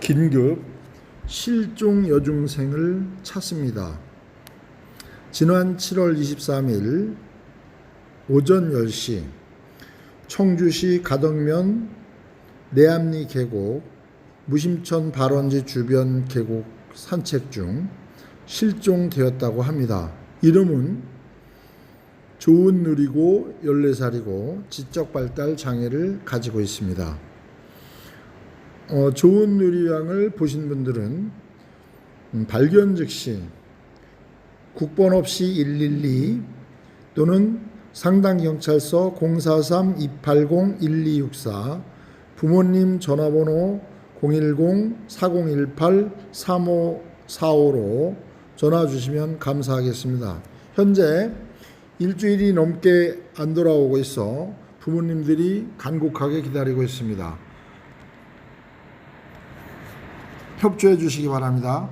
긴급 실종 여중생을 찾습니다. 지난 7월 23일 오전 10시 청주시 가덕면 내암리 계곡 무심천 발원지 주변 계곡 산책 중 실종되었다고 합니다. 이름은 좋은 누리고 14살이고 지적 발달 장애를 가지고 있습니다. 어, 좋은 누리양을 보신 분들은 음, 발견 즉시 국번 없이 112 또는 상당경찰서 043-280-1264 부모님 전화번호 010-4018-3545로 전화 주시면 감사하겠습니다. 현재 일주일이 넘게 안 돌아오고 있어 부모님들이 간곡하게 기다리고 있습니다. 협조해 주시기 바랍니다.